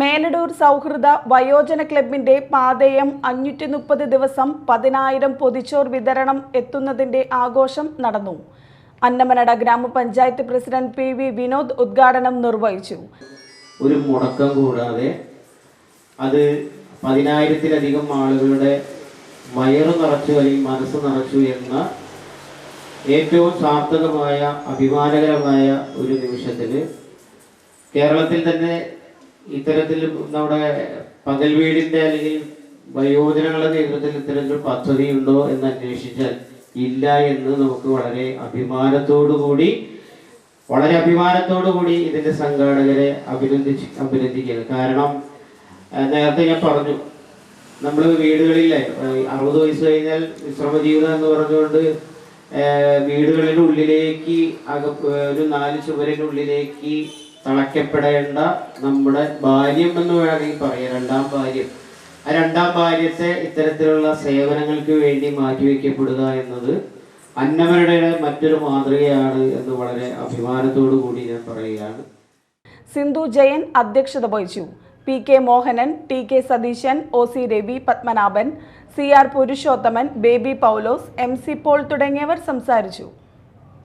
മേലടൂർ സൗഹൃദ വയോജന ക്ലബിന്റെ പാതയം അഞ്ഞൂറ്റി മുപ്പത് ദിവസം പതിനായിരം പൊതിച്ചോർ വിതരണം എത്തുന്നതിന്റെ ആഘോഷം നടന്നു. അന്നമനട ഗ്രാമപഞ്ചായത്ത് പ്രസിഡന്റ് പി വി വിനോദ് ഉദ്ഘാടനം നിർവഹിച്ചു. ഒരു മുടക്കം കൂടാതെ അത് പതിനായിരത്തിലധികം ആളുകളുടെ വയറ് നിറച്ചു അല്ലെങ്കിൽ മനസ്സ് നിറച്ചു എന്ന ഏറ്റവും സാർത്ഥകമായ അഭിമാനകരമായ ഒരു നിമിഷത്തിൽ കേരളത്തിൽ തന്നെ ഇത്തരത്തിൽ നമ്മുടെ പകൽ വീടിന്റെ അല്ലെങ്കിൽ വയോജനങ്ങളുടെ നേതൃത്വത്തിൽ ഇത്തരത്തിൽ പദ്ധതി ഉണ്ടോ എന്ന് അന്വേഷിച്ചാൽ ഇല്ല എന്ന് നമുക്ക് വളരെ അഭിമാനത്തോടു കൂടി വളരെ അഭിമാനത്തോടു കൂടി ഇതിന്റെ സംഘാടകരെ അഭിനന്ദിച്ച് അഭിനന്ദിക്കുകയാണ് കാരണം നേരത്തെ ഞാൻ പറഞ്ഞു നമ്മൾ വീടുകളിലെ അറുപത് വയസ്സ് കഴിഞ്ഞാൽ വിശ്രമ ജീവിതം എന്ന് പറഞ്ഞുകൊണ്ട് ആ, വീടുകളിന്റെ ഉള്ളിലേക്ക് അക ഒരു നാല് ചുവരിന്റെ ഉള്ളിലേക്ക് തളയ്ക്കപ്പെടേണ്ട നമ്മുടെ ഭാര്യം എന്ന് വേണമെങ്കിൽ പറയാം. രണ്ടാം ഭാര്യം ആ രണ്ടാം ഭാര്യത്തെ ഇത്തരത്തിലുള്ള സേവനങ്ങൾക്ക് വേണ്ടി മാറ്റിവെക്കപ്പെടുക എന്നത് അന്നമരുടെ മറ്റൊരു മാതൃകയാണ് എന്ന് വളരെ അഭിമാനത്തോടു കൂടി ഞാൻ പറയുകയാണ്. സിന്ധു ജയൻ അധ്യക്ഷത വഹിച്ചു. P K Mohanan T K Satheesan O C Ravi Padmanabhan C R Purushothaman Baby Paulose M C Paul തുടങ്ങിയവർ സംസാരിച്ചു.